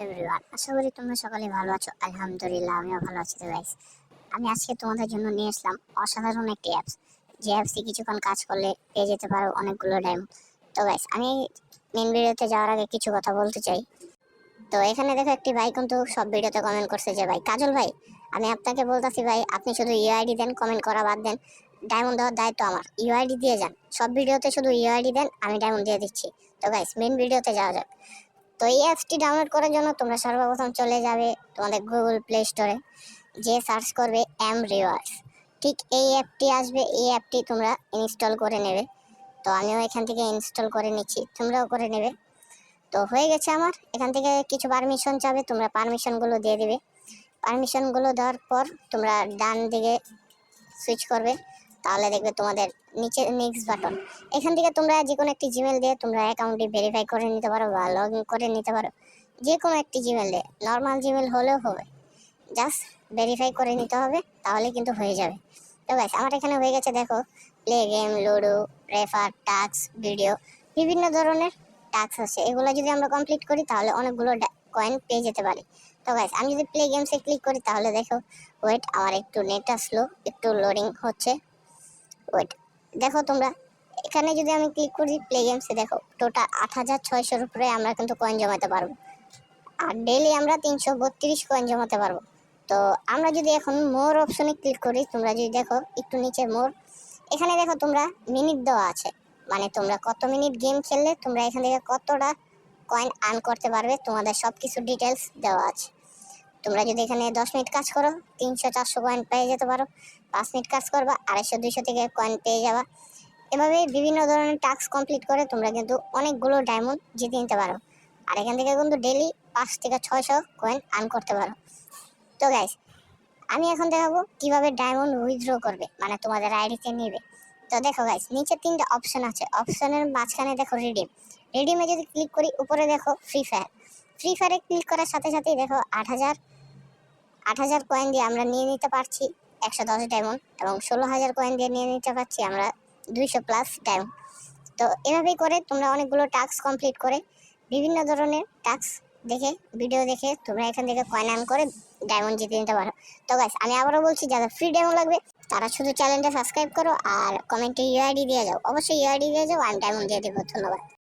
Everyone আশা করি তোমরা সকলে ভালো আছো। আলহামদুলিল্লাহ, আমিও ভালো আছি তো গাইস আমি আজকে তোমাদের জন্য নিয়ে আসলাম অসাধারণ একটি অ্যাপস যে অ্যাপসে কিছুক্ষণ কাজ করলে পেয়ে যেতে পারো অনেকগুলো ডায়মন্ড তো গাইস আমি মেন ভিডিওতে যাওয়ার আগে কিছু কথা বলতে চাই। তো এখানে দেখো একটি ভাই কিন্তু সব ভিডিওতে কমেন্ট করছে যে, ভাই, কাজল ভাই, আমি আপনাকে বলতাছি ভাই, আপনি শুধু ইউআইডি দেন কমেন্ট করা বাদ দেন। ডায়মন্ড দেওয়ার দায়িত্ব আমার। ইউআইডি দিয়ে যান। সব ভিডিওতে শুধু ইউআইডি দেন, আমি ডায়মন্ড দিয়ে দিচ্ছি। তো গাইস মেন ভিডিওতে যাওয়া যাক। তো এই অ্যাপসটি ডাউনলোড করার জন্য তোমরা সর্বপ্রথম চলে যাবে তোমাদের গুগল প্লে স্টোরে যে সার্চ করবে এম রিওয়ার্ডস ঠিক এই অ্যাপটি আসবে, এই অ্যাপটি তোমরা ইনস্টল করে নেবে। তো আমিও এখান থেকে ইনস্টল করে নিচ্ছি, তোমরাও করে নেবে। তো হয়ে গেছে আমার, এখান থেকে কিছু পারমিশন চাবে, তোমরা পারমিশনগুলো দিয়ে দেবে। পারমিশনগুলো দেওয়ার পর তোমরা ডান দিকে সুইচ করবে। তাহলে দেখবে তোমাদের নিচে নেক্সট বাটন এখান থেকে তোমরা যে কোনো একটি জিমেল দিয়ে তোমরা অ্যাকাউন্টটি ভেরিফাই করে নিতে পারো বা লগ ইন করে নিতে পারো। যে কোনো একটি জিমেল দিয়ে। নর্মাল জিমেল হলেও হবে। জাস্ট ভেরিফাই করে নিতে হবে তাহলে কিন্তু হয়ে যাবে। তো গাইস আমার এখানে হয়ে গেছে দেখো play game ludo refer task video বিভিন্ন ধরনের টাস্ক আছে। এগুলো যদি আমরা কমপ্লিট করি, তাহলে অনেকগুলো কয়েন পেয়ে যেতে পারি। তো গাইস আমি যদি প্লে গেমসে ক্লিক করি, তাহলে দেখো ওয়েট আমার একটু নেট স্লো একটু লোডিং হচ্ছে। ওয়েট দেখো তোমরা, এখানে যদি আমি ক্লিক করি প্লে গেমসে দেখো টোটাল আট হাজার ছয়শোর উপরে আমরা কিন্তু কয়েন জমাতে পারব। আর ডেলি আমরা তিনশো বত্রিশ কয়েন জমাতে পারব। তো আমরা যদি এখন মোর অপশনে ক্লিক করি, তোমরা যদি দেখো একটু নিচে মোর এখানে দেখো তোমরা মিনিট দেওয়া আছে। মানে তোমরা কত মিনিট গেম খেললে, তোমরা এখান থেকে কতটা কয়েন আর্ন করতে পারবে, তোমাদের সব কিছু ডিটেলস দেওয়া আছে। তোমরা যদি এখানে দশ মিনিট কাজ করো, তিনশো, চারশো কয়েন পেয়ে যেতে পারো। পাঁচ মিনিট কাজ করবা, আড়াইশো, দুইশো থেকে কয়েন পেয়ে যাবা। এভাবে বিভিন্ন ধরনের টাস্ক কমপ্লিট করে তোমরা কিন্তু অনেকগুলো ডায়মন্ড জিতে নিতে পারো। আর এখান থেকে কিন্তু ডেলি পাঁচ থেকে ছয়শো কয়েন আর্ন করতে পারো। তো গাইস আমি এখন দেখাবো কীভাবে ডায়মন্ড উইথড্র করবে মানে তোমাদের আইডিতে নেবে। তো দেখো গাইস নিচে তিনটা অপশন আছে। অপশনের মাঝখানে দেখো রিডিম রিডিমে যদি ক্লিক করি, উপরে দেখো ফ্রি ফায়ার ফ্রি ফায়ারে ক্লিক করার সাথে সাথেই দেখো আট হাজার আট হাজার কয়েন দিয়ে আমরা নিয়ে নিতে পারছি একশো দশ ডায়মন্ড এবং ষোলো হাজার কয়েন দিয়ে নিয়ে নিতে পারছি আমরা দুইশো প্লাস ডায়মন্ড তো এভাবেই করে তোমরা অনেকগুলো টাস্ক কমপ্লিট করে বিভিন্ন ধরনের টাস্ক দেখে ভিডিও দেখে তোমরা এখান থেকে কয়েন আর্ন করে ডায়মন্ড জিতে নিতে পারো। তো গাইস আমি আবারও বলছি যাদের ফ্রি ডায়মন্ড লাগবে, তারা শুধু চ্যানেলটা সাবস্ক্রাইব করো আর কমেন্টে ইউআইডি দিয়ে যাও। অবশ্যই ইউআইডি দিয়ে যাও, আমি ডায়মন্ড দিয়ে দেবো। ধন্যবাদ।